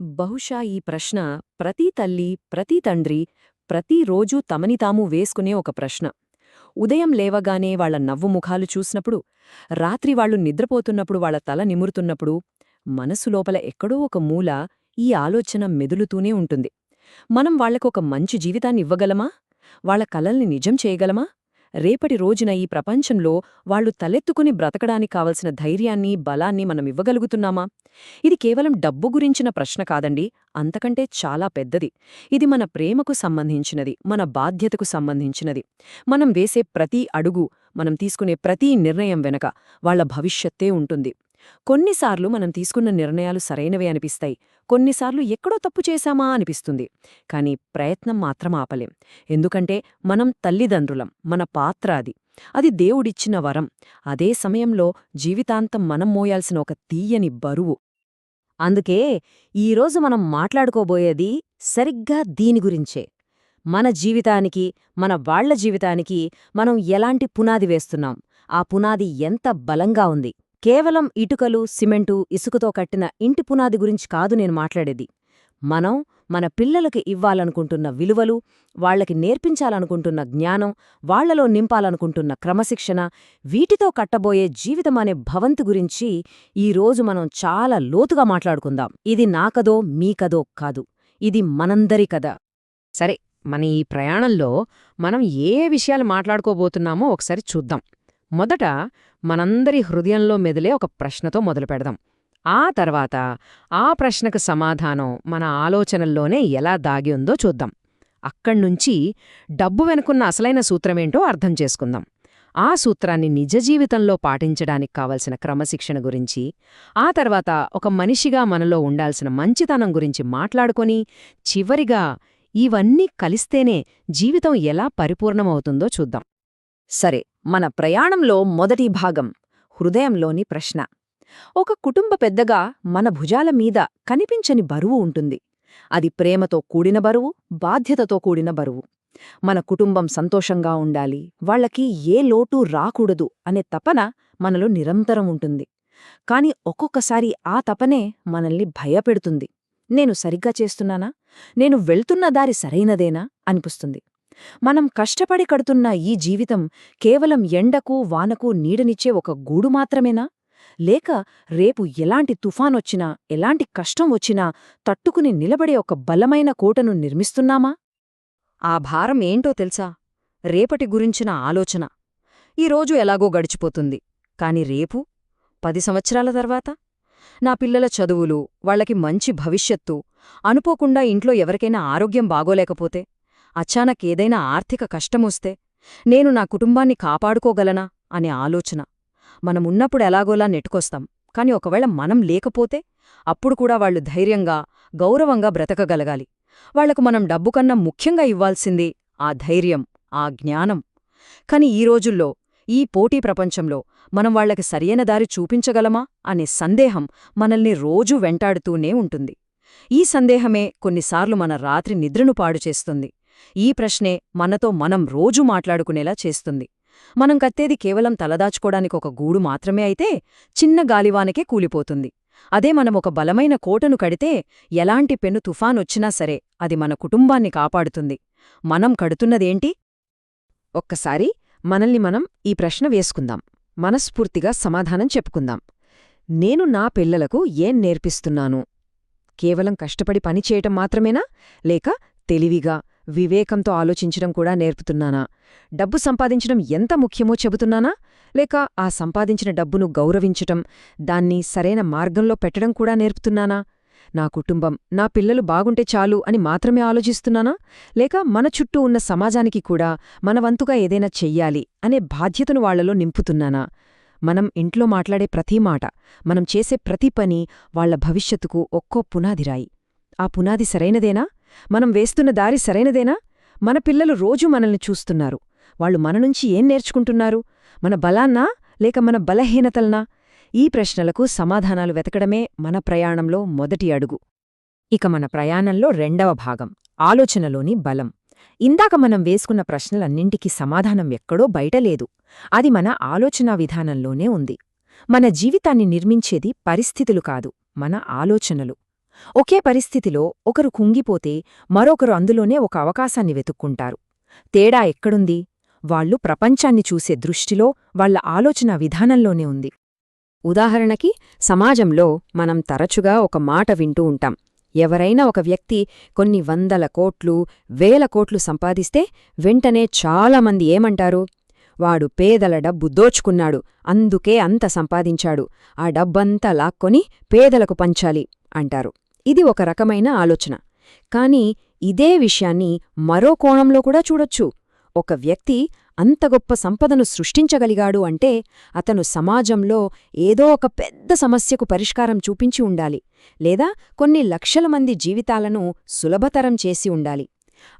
బహుశా ఈ ప్రశ్న ప్రతి తల్లి ప్రతి తండ్రి ప్రతిరోజూ తమని తాము వేసుకునే ఒక ప్రశ్న. ఉదయం లేవగానే వాళ్ళ నవ్వు ముఖాలు చూసినప్పుడు రాత్రి వాళ్ళు నిద్రపోతున్నప్పుడు వాళ్ళ తల నిమురుతున్నప్పుడు మనసు లోపల ఎక్కడో ఒక మూల ఈ ఆలోచన మెదులుతూనే ఉంటుంది. మనం వాళ్ళకొక మంచి జీవితాన్ని ఇవ్వగలమా? వాళ్ళ కలల్ని నిజం చేయగలమా? రేపటి రోజున ఈ ప్రపంచంలో వాళ్ళు తలెత్తుకుని బ్రతకడానికి కావలసిన ధైర్యాన్ని బలాన్ని మనం ఇవ్వగలుగుతున్నామా? ఇది కేవలం డబ్బు గురించిన ప్రశ్న కాదండి. అంతకంటే చాలా పెద్దది. ఇది మన ప్రేమకు సంబంధించినది మన బాధ్యతకు సంబంధించినది. మనం వేసే ప్రతి అడుగు మనం తీసుకునే ప్రతి నిర్ణయం వెనక వాళ్ళ భవిష్యత్తే ఉంటుంది. కొన్నిసార్లు మనం తీసుకున్న నిర్ణయాలు సరైనవే అనిపిస్తాయి. కొన్నిసార్లు ఎక్కడో తప్పు చేశామా అనిపిస్తుంది. కాని ప్రయత్నం మాత్రం ఆపలేం. ఎందుకంటే మనం తల్లిదండ్రులం మన పాత్ర అది. అది దేవుడిచ్చిన వరం. అదే సమయంలో జీవితాంతం మనం మోయాల్సిన ఒక తీయని బరువు. అందుకే ఈరోజు మనం మాట్లాడుకోబోయేది సరిగ్గా దీని గురించే. మన జీవితానికి మన వాళ్ళ జీవితానికి మనం ఎలాంటి పునాది వేస్తున్నాం? ఆ పునాది ఎంత బలంగా ఉంది? కేవలం ఇటుకలు సిమెంటు ఇసుకతో కట్టిన ఇంటి పునాది గురించి కాదు నేను మాట్లాడేది. మనం మన పిల్లలకి ఇవ్వాలనుకుంటున్న విలువలు వాళ్ళకి నేర్పించాలనుకుంటున్న జ్ఞానం వాళ్ళలో నింపాలనుకుంటున్న క్రమశిక్షణ వీటితో కట్టబోయే జీవితమనే భవంతి గురించి ఈరోజు మనం చాలా లోతుగా మాట్లాడుకుందాం. ఇది నాకదో మీకదో కాదు. ఇది మనందరి కథ. సరే మన ఈ ప్రయాణంలో మనం ఏ విషయాలు మాట్లాడుకోబోతున్నామో ఒకసారి చూద్దాం. మొదట మనందరి హృదయంలో మెదిలే ఒక ప్రశ్నతో మొదలుపెడదాం ఆ తర్వాత ఆ ప్రశ్నకు సమాధానం మన ఆలోచనల్లోనే ఎలా దాగి ఉందో చూద్దాం. అక్కడ్నుంచి డబ్బు వెనుకున్న అసలైన సూత్రమేంటో అర్థం చేసుకుందాం. ఆ సూత్రాన్ని నిజ జీవితంలో పాటించడానికి కావలసిన క్రమశిక్షణ గురించి ఆ తర్వాత ఒక మనిషిగా మనలో ఉండాల్సిన మంచితనం గురించి మాట్లాడుకొని చివరిగా ఇవన్నీ కలిస్తేనే జీవితం ఎలా పరిపూర్ణమవుతుందో చూద్దాం. సరే మన ప్రయాణంలో మొదటి భాగం హృదయంలోని ప్రశ్న. ఒక కుటుంబ పెద్దగా మన భుజాల మీద కనిపించని బరువు ఉంటుంది. అది ప్రేమతో కూడిన బరువు బాధ్యతతో కూడిన బరువు. మన కుటుంబం సంతోషంగా ఉండాలి వాళ్ళకి ఏ లోటు రాకూడదు అనే తపన మనలో నిరంతరం ఉంటుంది. కాని ఒక్కొక్కసారి ఆ తపనే మనల్ని భయపెడుతుంది. నేను సరిగ్గా చేస్తున్నానా? నేను వెళ్తున్న దారి సరైనదేనా? అనిపిస్తుంది. మనం కష్టపడి కడుతున్న ఈ జీవితం కేవలం ఎండకు వానకు నీడనిచ్చే ఒక గూడు మాత్రమేనా? లేక రేపు ఎలాంటి తుఫానొచ్చినా ఎలాంటి కష్టం వచ్చినా తట్టుకుని నిలబడే ఒక బలమైన కోటను నిర్మిస్తున్నామా? ఆ భారం ఏంటో తెలుసా? రేపటి గురించిన ఆలోచన. ఈరోజు ఎలాగో గడిచిపోతుంది. కాని రేపు? పది సంవత్సరాల తర్వాత? నా పిల్లల చదువులు వాళ్ళకి మంచి భవిష్యత్తు అనుకోకుండా ఇంట్లో ఎవరికైనా ఆరోగ్యం బాగోలేకపోతే? అచానక్ ఏదైనా ఆర్థిక కష్టమొస్తే నేను నా కుటుంబాన్ని కాపాడుకోగలనా అనే ఆలోచన. మనమున్నప్పుడు ఎలాగోలా నెట్టుకొస్తాం. కాని ఒకవేళ మనం లేకపోతే అప్పుడు కూడా వాళ్ళు ధైర్యంగా గౌరవంగా బ్రతకగలగాలి. వాళ్ళకు మనం డబ్బు కన్నా ముఖ్యంగా ఇవ్వాల్సింది ఆ ధైర్యం ఆ జ్ఞానం. కాని ఈ రోజుల్లో ఈ పోటీ ప్రపంచంలో మనం వాళ్ళకి సరియైన దారి చూపించగలమా అనే సందేహం మనల్ని రోజూ వెంటాడుతూనే ఉంటుంది. ఈ సందేహమే కొన్నిసార్లు మన రాత్రి నిద్రను పాడుచేస్తుంది. ఈ ప్రశ్నే మనతో మనం రోజూ మాట్లాడుకునేలా చేస్తుంది. మనం కత్తేది కేవలం తలదాచుకోడానికి ఒక గూడు మాత్రమే అయితే చిన్న గాలివానకే కూలిపోతుంది. అదే మనం ఒక బలమైన కోటను కడితే ఎలాంటి పెను తుఫానొచ్చినా సరే అది మన కుటుంబాన్ని కాపాడుతుంది. మనం కడుతున్నదేంటి? ఒక్కసారి మనల్ని మనం ఈ ప్రశ్న వేసుకుందాం. మనస్ఫూర్తిగా సమాధానం చెప్పుకుందాం. నేను నా పిల్లలకు ఏం నేర్పిస్తున్నాను? కేవలం కష్టపడి పనిచేయటం మాత్రమేనా? లేక తెలివిగా వివేకంతో ఆలోచించడం కూడా నేర్పుతున్నానా? డబ్బు సంపాదించడం ఎంత ముఖ్యమో చెబుతున్నానా? లేక ఆ సంపాదించిన డబ్బును గౌరవించటం దాన్ని సరైన మార్గంలో పెట్టడం కూడా నేర్పుతున్నానా? నా కుటుంబం నా పిల్లలు బాగుంటే చాలు అని మాత్రమే ఆలోచిస్తున్నానా? లేక మన చుట్టూ ఉన్న సమాజానికి కూడా మన వంతుగా ఏదైనా చెయ్యాలి అనే బాధ్యతను వాళ్ళలో నింపుతున్నానా? మనం ఇంట్లో మాట్లాడే ప్రతి మాట మనం చేసే ప్రతి పని వాళ్ళ భవిష్యత్తుకు ఒక్కో పునాదిరాయి. ఆ పునాది సరైనదేనా? మనం వేస్తున్న దారి సరైనదేనా? మన పిల్లలు రోజూ మనల్ని చూస్తున్నారు. వాళ్ళు మన నుంచి ఏం నేర్చుకుంటున్నారు? మన బలాన్నా లేక మన బలహీనతల్నా? ఈ ప్రశ్నలకు సమాధానాలు వెతకడమే మన ప్రయాణంలో మొదటి అడుగు. ఇక మన ప్రయాణంలో రెండవ భాగం ఆలోచనలోని బలం. ఇందాక మనం వేసుకున్న ప్రశ్నలన్నింటికీ సమాధానం ఎక్కడో బయటలేదు అది మన ఆలోచనా విధానంలోనే ఉంది. మన జీవితాన్ని నిర్మించేది పరిస్థితులు కాదు మన ఆలోచనలు. ఒకే పరిస్థితిలో ఒకరు కుంగిపోతే మరొకరు అందులోనే ఒక అవకాశాన్ని వెతుక్కుంటారు. తేడా ఎక్కడుంది? వాళ్ళు ప్రపంచాన్ని చూసే దృష్టిలో వాళ్ళ ఆలోచన విధానంలోనే ఉంది. ఉదాహరణకి సమాజంలో మనం తరచుగా ఒక మాట వింటూ ఉంటాం. ఎవరైనా ఒక వ్యక్తి కొన్ని వందల కోట్లు వేల కోట్లు సంపాదిస్తే వెంటనే చాలామంది ఏమంటారు? వాడు పేదల డబ్బు దోచుకున్నాడు అందుకే అంత సంపాదించాడు. ఆ డబ్బంతా లాక్కొని పేదలకు పంచాలి అంటారు. ఇది ఒక రకమైన ఆలోచన. కాని ఇదే విషయాన్ని మరో కోణంలో కూడా చూడొచ్చు. ఒక వ్యక్తి అంత గొప్ప సంపదను సృష్టించగలిగాడు అంటే అతను సమాజంలో ఏదో ఒక పెద్ద సమస్యకు పరిష్కారం చూపించి ఉండాలి లేదా కొన్ని లక్షల మంది జీవితాలను సులభతరం చేసి ఉండాలి.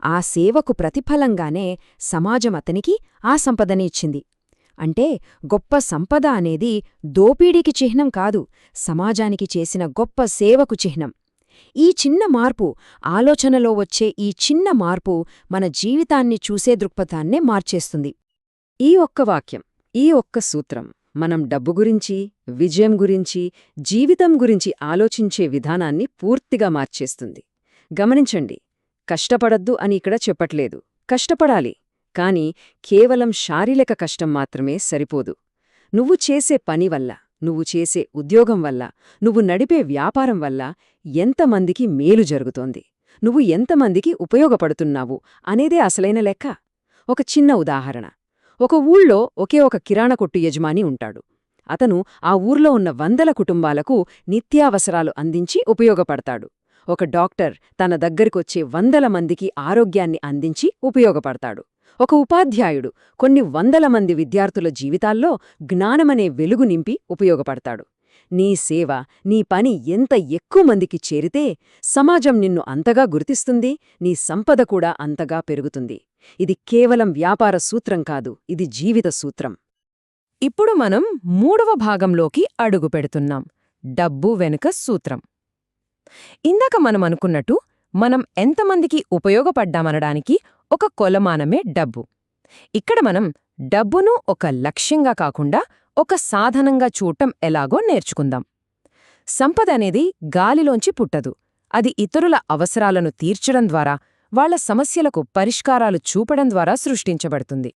ఆ సేవకు ప్రతిఫలంగానే సమాజం అతనికి ఆ సంపదని ఇచ్చింది. అంటే గొప్ప సంపద అనేది దోపిడీకి చిహ్నం కాదు సమాజానికి చేసిన గొప్ప సేవకు చిహ్నం. ఈ చిన్న మార్పు ఆలోచనలో వచ్చే ఈ చిన్న మార్పు మన జీవితాన్ని చూసే దృక్పథాన్నే మార్చేస్తుంది. ఈ ఒక్క వాక్యం ఈ ఒక్క సూత్రం మనం డబ్బు గురించి విజయం గురించి జీవితం గురించి ఆలోచించే విధానాన్ని పూర్తిగా మార్చేస్తుంది. గమనించండి కష్టపడద్దు అని ఇక్కడ చెప్పట్లేదు. కష్టపడాలి కాని కేవలం శారీరక కష్టం మాత్రమే సరిపోదు. నువ్వు చేసే పని వల్ల నువ్వు చేసే ఉద్యోగం వల్ల నువ్వు నడిపే వ్యాపారం వల్ల ఎంతమందికి మేలు జరుగుతోంది? నువ్వు ఎంతమందికి ఉపయోగపడుతున్నావు అనేదే అసలైన లెక్క. ఒక చిన్న ఉదాహరణ. ఒక ఊళ్ళో ఒకే ఒక కిరాణా కొట్టు యజమాని ఉంటాడు. అతను ఆ ఊర్లో ఉన్న వందల కుటుంబాలకు నిత్యావసరాలు అందించి ఉపయోగపడతాడు. ఒక డాక్టర్ తన దగ్గరికొచ్చే వందల మందికి ఆరోగ్యాన్ని అందించి ఉపయోగపడతాడు. ఒక ఉపాధ్యాయుడు కొన్ని వందల మంది విద్యార్థుల జీవితాల్లో జ్ఞానమనే వెలుగు నింపి ఉపయోగపడతాడు. నీ సేవ నీ పని ఎంత ఎక్కువ మందికి చేరితే సమాజం నిన్ను అంతగా గుర్తిస్తుంది నీ సంపద కూడా అంతగా పెరుగుతుంది. ఇది కేవలం వ్యాపార సూత్రం కాదు ఇది జీవిత సూత్రం. ఇప్పుడు మనం మూడవ భాగంలోకి అడుగు పెడుతున్నాం డబ్బు వెనుక సూత్రం. ఇందాక మనం అనుకున్నట్టు మనం ఎంతమందికి ఉపయోగపడ్డామనడానికి ఒక కొలమానమే డబ్బు. ఇక్కడ మనం డబ్బును ఒక లక్ష్యంగా కాకుండా ఒక సాధనంగా చూడటం ఎలాగో నేర్చుకుందాం. సంపద అనేది గాలిలోంచి పుట్టదు. అది ఇతరుల అవసరాలను తీర్చడం ద్వారా వాళ్ళ సమస్యలకు పరిష్కారాలు చూపడం ద్వారా సృష్టించబడుతుంది.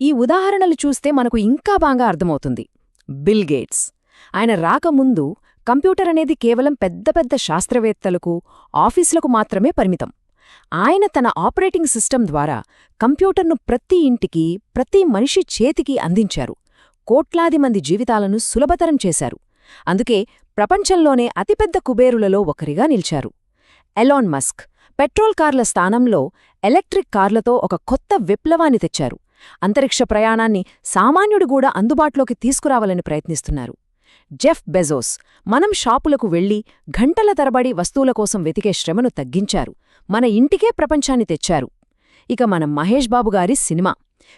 ఈ ఉదాహరణలు చూస్తే మనకు ఇంకా బాగా అర్థమవుతుంది. Bill Gates. ఆయన రాకముందు కంప్యూటర్ అనేది కేవలం పెద్ద పెద్ద శాస్త్రవేత్తలకు ఆఫీసులకు మాత్రమే పరిమితం. ఆయన తన ఆపరేటింగ్ సిస్టమ్ ద్వారా కంప్యూటర్ను ప్రతి ఇంటికి ప్రతి మనిషి చేతికి అందించారు. కోట్లాది మంది జీవితాలను సులభతరం చేశారు. అందుకే ప్రపంచంలోనే అతిపెద్ద కుబేరులలో ఒకరిగా నిలిచారు. ఎలాన్ మస్క్ పెట్రోల్ కార్ల స్థానంలో ఎలక్ట్రిక్ కార్లతో ఒక కొత్త విప్లవాన్ని తెచ్చారు. అంతరిక్ష ప్రయాణాన్ని సామాన్యుడు కూడా అందుబాటులోకి తీసుకురావాలని ప్రయత్నిస్తున్నారు. జెఫ్ బెజోస్ మనం షాపులకు వెళ్ళి గంటల తరబడి వస్తువుల కోసం వెతికే శ్రమను తగ్గించారు. మన ఇంటికే ప్రపంచాన్ని తెచ్చారు. ఇక మన మహేష్ బాబు గారి సినిమా.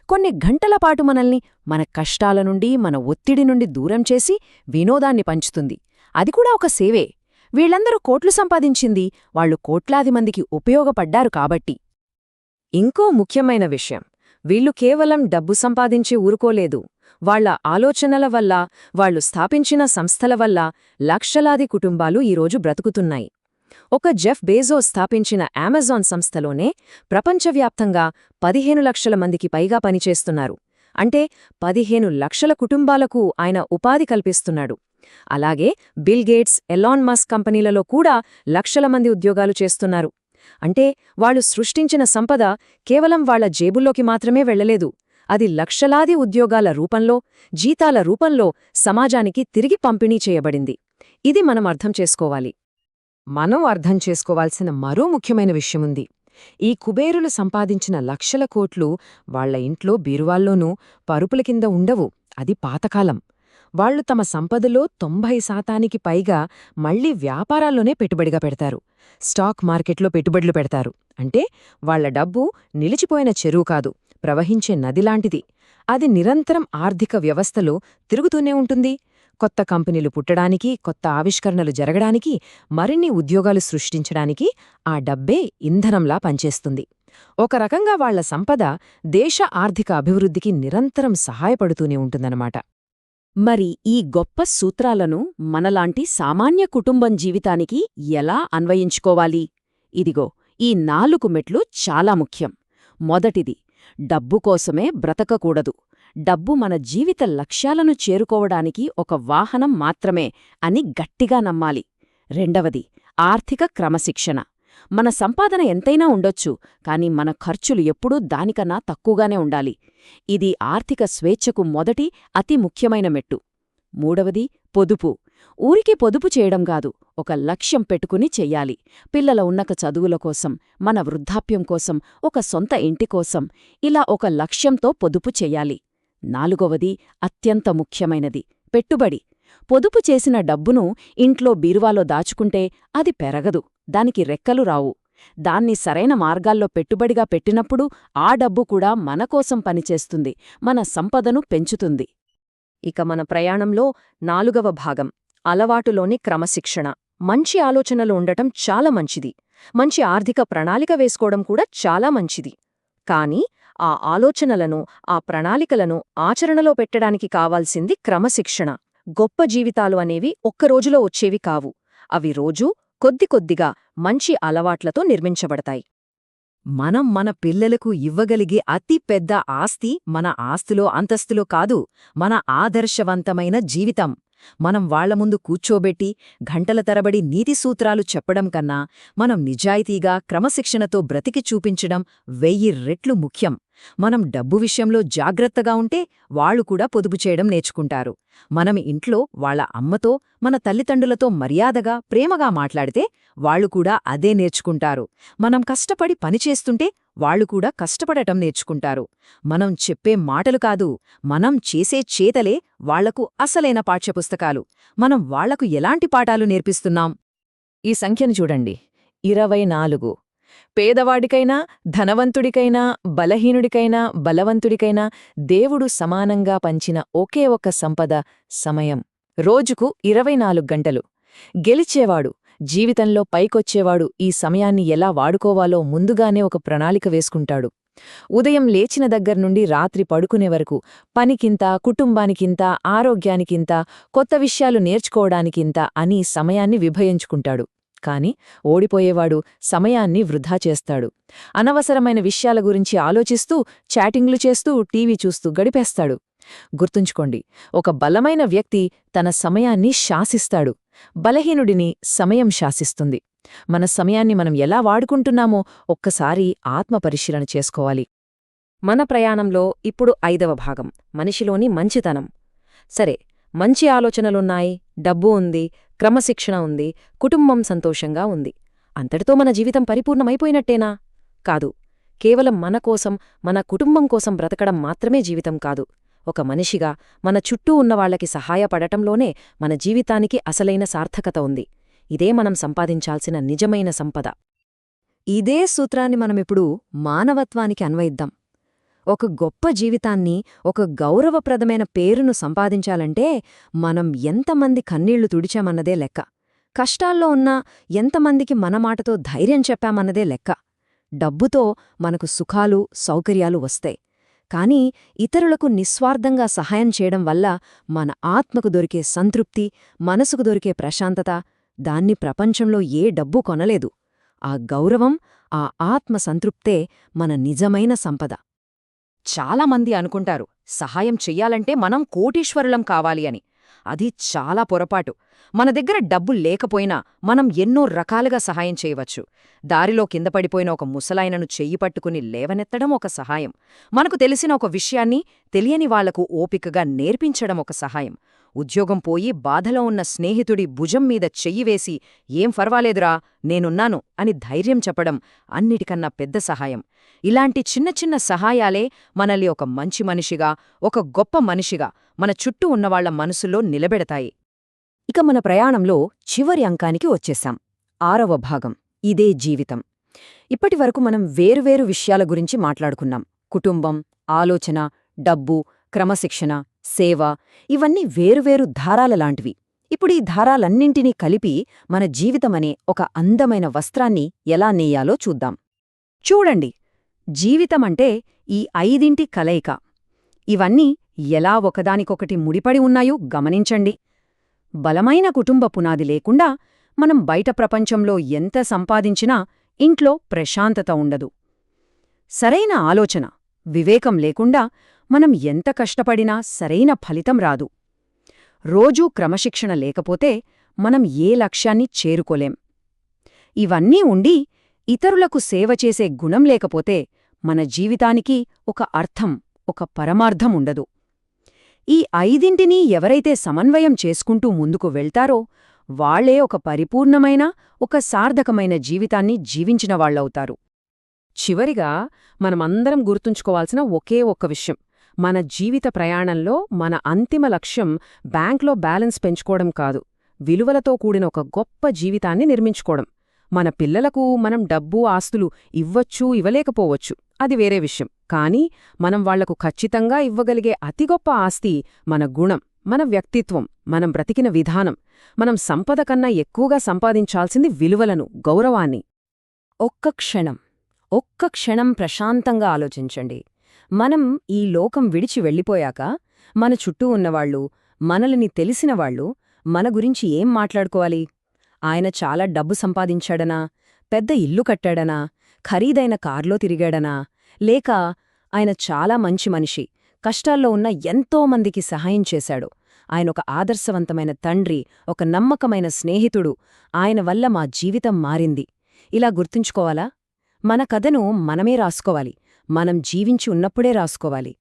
కొన్ని గంటలపాటు మనల్ని మన కష్టాల నుండి మన ఒత్తిడి నుండి దూరం చేసి వినోదాన్ని పంచుతుంది. అది కూడా ఒక సేవే. వీళ్ళందరూ కోట్లు సంపాదించింది వాళ్ళు కోట్లాది మందికి ఉపయోగపడ్డారు కాబట్టి. ఇంకో ముఖ్యమైన విషయం. వీళ్ళు కేవలం డబ్బు సంపాదించి ఊరుకోలేదు. వాళ్ళ ఆలోచనల వల్ల వాళ్ళు స్థాపించిన సంస్థల వల్ల లక్షలాది కుటుంబాలు ఈరోజు బ్రతుకుతున్నాయి. ఒక జెఫ్ బేజో స్థాపించిన అమెజాన్ సంస్థలోనే ప్రపంచవ్యాప్తంగా పదిహేను లక్షల మందికి పైగా పనిచేస్తున్నారు. అంటే పదిహేను లక్షల కుటుంబాలకు ఆయన ఉపాధి కల్పిస్తున్నాడు. అలాగే బిల్ గేట్స్ ఎలాన్ మస్క్ కంపెనీలలో కూడా లక్షల మంది ఉద్యోగాలు చేస్తున్నారు. అంటే వాళ్ళు సృష్టించిన సంపద కేవలం వాళ్ళ జేబుల్లోకి మాత్రమే వెళ్ళలేదు అది లక్షలాది ఉద్యోగాల రూపంలో జీతాల రూపంలో సమాజానికి తిరిగి పంపిణీ చేయబడింది. ఇది మనం అర్థం చేసుకోవాలి. మనం అర్థం చేసుకోవాల్సిన మరో ముఖ్యమైన విషయముంది. ఈ కుబేరులు సంపాదించిన లక్షల కోట్లు వాళ్ళ ఇంట్లో బీరువాల్లోనూ పరుపుల కింద ఉండవు. అది పాతకాలం. వాళ్ళు తమ సంపదలో తొంభై శాతానికి పైగా మళ్ళీ వ్యాపారాల్లోనే పెట్టుబడిగా పెడతారు. స్టాక్ మార్కెట్లో పెట్టుబడులు పెడతారు. అంటే వాళ్ళ డబ్బు నిలిచిపోయిన చెరువు కాదు ప్రవహించే నదిలాంటిది అది నిరంతరం ఆర్థిక వ్యవస్థలో తిరుగుతూనే ఉంటుంది. కొత్త కంపెనీలు పుట్టడానికి కొత్త ఆవిష్కరణలు జరగడానికి మరిన్ని ఉద్యోగాలు సృష్టించడానికి ఆ డబ్బే ఇంధనంలా పనిచేస్తుంది. ఒక రకంగా వాళ్ళ సంపద దేశ ఆర్థిక అభివృద్ధికి నిరంతరం సహాయపడుతూనే ఉంటుందన్నమాట. మరి ఈ గొప్ప సూత్రాలను మనలాంటి సామాన్య కుటుంబం జీవితానికి ఎలా అన్వయించుకోవాలి? ఇదిగో ఈ నాలుగు మెట్లు చాలా ముఖ్యం. మొదటిది డబ్బు కోసమే బ్రతకకూడదు. డబ్బు మన జీవిత లక్ష్యాలను చేరుకోవడానికి ఒక వాహనం మాత్రమే అని గట్టిగా నమ్మాలి. రెండవది ఆర్థిక క్రమశిక్షణ. మన సంపాదన ఎంతైనా ఉండొచ్చు కాని మన ఖర్చులు ఎప్పుడూ దానికన్నా తక్కువగానే ఉండాలి. ఇది ఆర్థిక స్వేచ్ఛకు మొదటి అతి ముఖ్యమైన మెట్టు. మూడవది పొదుపు. ఊరికి పొదుపు చేయడం కాదు ఒక లక్ష్యం పెట్టుకుని చెయ్యాలి. పిల్లల ఉన్నత చదువుల కోసం మన వృద్ధాప్యం కోసం ఒక సొంత ఇంటి కోసం ఇలా ఒక లక్ష్యంతో పొదుపు చెయ్యాలి. నాలుగవది అత్యంత ముఖ్యమైనది. పెట్టుబడి. పొదుపు చేసిన డబ్బును ఇంట్లో బీరువాలో దాచుకుంటే అది పెరగదు. దానికి రెక్కలు రావు. దాన్ని సరైన మార్గాల్లో పెట్టుబడిగా పెట్టినప్పుడు ఆ డబ్బు కూడా మనకోసం పనిచేస్తుంది. మన సంపదను పెంచుతుంది. ఇక మన ప్రయాణంలో నాలుగవ భాగం. అలవాటులోని క్రమశిక్షణ. మంచి ఆలోచనలు ఉండటం చాలా మంచిది. మంచి ఆర్థిక ప్రణాళిక వేసుకోవడం కూడా చాలా మంచిది. కాని ఆ ఆలోచనలను ఆ ప్రణాళికలను ఆచరణలో పెట్టడానికి కావాల్సింది క్రమశిక్షణ. గొప్ప జీవితాలు అనేవి ఒక్కరోజులో వచ్చేవి కావు. అవి రోజూ కొద్ది కొద్దిగా మంచి అలవాట్లతో నిర్మించబడతాయి. మనం మన పిల్లలకు ఇవ్వగలిగే అతి పెద్ద ఆస్తి మన ఆస్తులో అంతస్తులో కాదు మన ఆదర్శవంతమైన జీవితం. మనం వాళ్ళ ముందు కూర్చోబెట్టి గంటల తరబడి నీతి సూత్రాలు చెప్పడం కన్నా మనం నిజాయితీగా క్రమశిక్షణతో బ్రతికి చూపించడం వెయ్యి రెట్లు ముఖ్యం. మనం డబ్బు విషయంలో జాగ్రత్తగా ఉంటే వాళ్ళు కూడా పొదుపు చేయడం నేర్చుకుంటారు. మనం ఇంట్లో వాళ్ళ అమ్మతో మన తల్లిదండ్రులతో మర్యాదగా ప్రేమగా మాట్లాడితే వాళ్ళు కూడా అదే నేర్చుకుంటారు. మనం కష్టపడి పనిచేస్తుంటే వాళ్ళు కూడా కష్టపడటం నేర్చుకుంటారు. మనం చెప్పే మాటలు కాదు మనం చేసే చేతలే వాళ్ళకు అసలైన పాఠ్యపుస్తకాలు. మనం వాళ్ళకు ఎలాంటి పాఠాలు నేర్పిస్తున్నాం? ఈ సంఖ్యను చూడండి. ఇరవై నాలుగు. పేదవాడికైనా ధనవంతుడికైనా బలహీనుడికైనా బలవంతుడికైనా దేవుడు సమానంగా పంచిన ఒకే ఒక సంపద సమయం. రోజుకు ఇరవై నాలుగు గంటలు. గెలిచేవాడు జీవితంలో పైకొచ్చేవాడు ఈ సమయాన్ని ఎలా వాడుకోవాలో ముందుగానే ఒక ప్రణాళిక వేసుకుంటాడు. ఉదయం లేచిన దగ్గర్నుండి రాత్రి పడుకునే వరకు పనికింత కుటుంబానికింత ఆరోగ్యానికింత కొత్త విషయాలు నేర్చుకోవడానికింత అని సమయాన్ని విభయించుకుంటాడు కాని ఓడిపోయేవాడు సమయాన్ని వృధా చేస్తాడు. అనవసరమైన విషయాల గురించి ఆలోచిస్తూ చాటింగ్లు చేస్తూ టీవీ చూస్తూ గడిపేస్తాడు. గుర్తుంచుకోండి ఒక బలమైన వ్యక్తి తన సమయాన్ని శాసిస్తాడు. బలహీనుడిని సమయం శాసిస్తుంది. మన సమయాన్ని మనం ఎలా వాడుకుంటున్నామో ఒక్కసారి ఆత్మపరిశీలన చేసుకోవాలి. మన ప్రయాణంలో ఇప్పుడు ఐదవ భాగం మనిషిలోని మంచితనం. సరే మంచి ఆలోచనలున్నాయి డబ్బు ఉంది క్రమశిక్షణ ఉంది కుటుంబం సంతోషంగా ఉంది. అంతటితో మన జీవితం పరిపూర్ణమైపోయినట్టేనా? కాదు కేవలం మన కోసం మన కుటుంబం కోసం బ్రతకడం మాత్రమే జీవితం కాదు. ఒక మనిషిగా మన చుట్టూ ఉన్నవాళ్ళకి సహాయపడటంలోనే మన జీవితానికి అసలైన సార్థకత ఉంది. ఇదే మనం సంపాదించాల్సిన నిజమైన సంపద. ఇదే సూత్రాన్ని మనమిప్పుడు మానవత్వానికి అన్వయిద్దాం. ఒక గొప్ప జీవితాన్ని ఒక గౌరవప్రదమైన పేరును సంపాదించాలంటే మనం ఎంతమంది కన్నీళ్ళు తుడిచామన్నదే లెక్క. కష్టాల్లో ఉన్నా ఎంతమందికి మన మాటతో ధైర్యం చెప్పామన్నదే లెక్క. డబ్బుతో మనకు సుఖాలు సౌకర్యాలు వస్తాయి. కాని ఇతరులకు నిస్వార్థంగా సహాయం చేయడం వల్ల మన ఆత్మకు దొరికే సంతృప్తి మనసుకు దొరికే ప్రశాంతత దాన్ని ప్రపంచంలో ఏ డబ్బు కొనలేదు. ఆ గౌరవం ఆ ఆత్మ సంతృప్తే మన నిజమైన సంపద. చాలామంది అనుకుంటారు సహాయం చెయ్యాలంటే మనం కోటీశ్వరులం కావాలి అని. అది చాలా పొరపాటు. మన దగ్గర డబ్బు లేకపోయినా మనం ఎన్నో రకాలుగా సహాయం చేయవచ్చు. దారిలో కింద పడిపోయిన ఒక ముసలాయనను చెయ్యి పట్టుకుని లేవనెత్తడం ఒక సహాయం. మనకు తెలిసిన ఒక విషయాన్ని తెలియని వాళ్ళకు ఓపికగా నేర్పించడం ఒక సహాయం. ఉద్యోగం పోయి బాధలో ఉన్న స్నేహితుడి భుజం మీద చెయ్యి వేసి ఏం ఫర్వాలేదురా నేనున్నాను అని ధైర్యం చెప్పడం అన్నిటికన్నా పెద్ద సహాయం. ఇలాంటి చిన్న చిన్న సహాయాలే మనల్ని ఒక మంచి మనిషిగా ఒక గొప్ప మనిషిగా మన చుట్టూ ఉన్నవాళ్ళ మనసులో నిలబెడతాయి. ఇక మన ప్రయాణంలో చివరి అంకానికి వచ్చేశాం. ఆరవ భాగం. ఇదే జీవితం. ఇప్పటివరకు మనం వేరువేరు విషయాల గురించి మాట్లాడుకున్నాం. కుటుంబం ఆలోచన డబ్బు క్రమశిక్షణ సేవ ఇవన్నీ వేరువేరు ధారాలలాంటివి ఇప్పుడు ఈ ధారాలన్నింటినీ కలిపి మన జీవితమనే ఒక అందమైన వస్త్రాన్ని ఎలా నేయాలో చూద్దాం. చూడండి. జీవితమంటే ఈ ఐదింటి కలయిక. ఇవన్నీ ఎలా ఒకదానికొకటి ముడిపడి ఉన్నాయో గమనించండి. బలమైన కుటుంబ పునాది లేకుండా మనం బయట ప్రపంచంలో ఎంత సంపాదించినా ఇంట్లో ప్రశాంతత ఉండదు. సరైన ఆలోచన వివేకం లేకుండా మనం ఎంత కష్టపడినా సరైన ఫలితం రాదు. రోజూ క్రమశిక్షణ లేకపోతే మనం ఏ లక్ష్యాన్ని చేరుకోలేం. ఇవన్నీ ఉండి ఇతరులకు సేవ చేసే గుణం లేకపోతే మన జీవితానికి ఒక అర్థం ఒక పరమార్థం ఉండదు. ఈ ఐదింటినీ ఎవరైతే సమన్వయం చేసుకుంటూ ముందుకు వెళ్తారో వాళ్ళే ఒక పరిపూర్ణమైన ఒక సార్థకమైన జీవితాన్ని జీవించిన వాళ్ళవుతారు. చివరిగా మనమందరం గుర్తుంచుకోవాల్సిన ఒకే ఒక్క విషయం. మన జీవిత ప్రయాణంలో మన అంతిమ లక్ష్యం బ్యాంక్లో బ్యాలెన్స్ పెంచుకోవడం కాదు విలువలతో కూడిన ఒక గొప్ప జీవితాన్ని నిర్మించుకోవడం. మన పిల్లలకు మనం డబ్బు ఆస్తులు ఇవ్వచ్చు ఇవ్వలేకపోవచ్చు. అది వేరే విషయం. కానీ మనం వాళ్ళకు ఖచ్చితంగా ఇవ్వగలిగే అతి గొప్ప ఆస్తి మన గుణం మన వ్యక్తిత్వం మనం బ్రతికిన విధానం. మనం సంపద కన్నా ఎక్కువగా సంపాదించాల్సింది విలువలను గౌరవాన్ని. ఒక్క క్షణం ఒక్క క్షణం ప్రశాంతంగా ఆలోచించండి. మనం ఈ లోకం విడిచి వెళ్ళిపోయాక మన చుట్టూ ఉన్నవాళ్ళు మనల్ని తెలిసినవాళ్ళు మన గురించి ఏం మాట్లాడుకోవాలి? ఆయన చాలా డబ్బు సంపాదించాడనా? పెద్ద ఇల్లు కట్టాడనా? ఖరీదైన కార్లో తిరిగాడనా? లేక ఆయన చాలా మంచి మనిషి. కష్టాల్లో ఉన్న ఎంతో మందికి సహాయం చేశాడు. ఆయన ఒక ఆదర్శవంతమైన తండ్రి ఒక నమ్మకమైన స్నేహితుడు. ఆయన వల్ల మా జీవితం మారింది. ఇలా గుర్తుంచుకోవాలా? మన కథను మనమే రాసుకోవాలి. మనం జీవించి ఉన్నప్పుడే రాసుకోవాలి.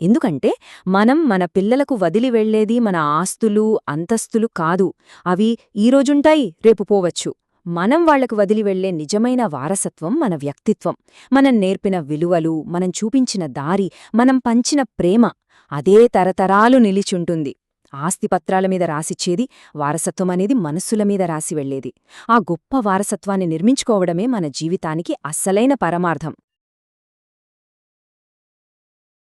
ఎందుకంటే మనం మన పిల్లలకు వదిలి వెళ్ళేది మన ఆస్తులు అంతస్తులు కాదు. అవి ఈరోజుంటాయి రేపు పోవచ్చు. మనం వాళ్ళకు వదిలి వెళ్ళే నిజమైన వారసత్వం మన వ్యక్తిత్వం. మనం నేర్పిన విలువలు మనం చూపించిన దారి మనం పంచిన ప్రేమ అదే తరతరాలు నిలిచుంటుంది. ఆస్తిపత్రాల మీద రాసిచ్చేది వారసత్వం అనేది మనస్సుల మీద రాసి వెళ్ళేది ఆ గొప్ప వారసత్వాన్ని నిర్మించుకోవడమే మన జీవితానికి అస్సలైన పరమార్థం.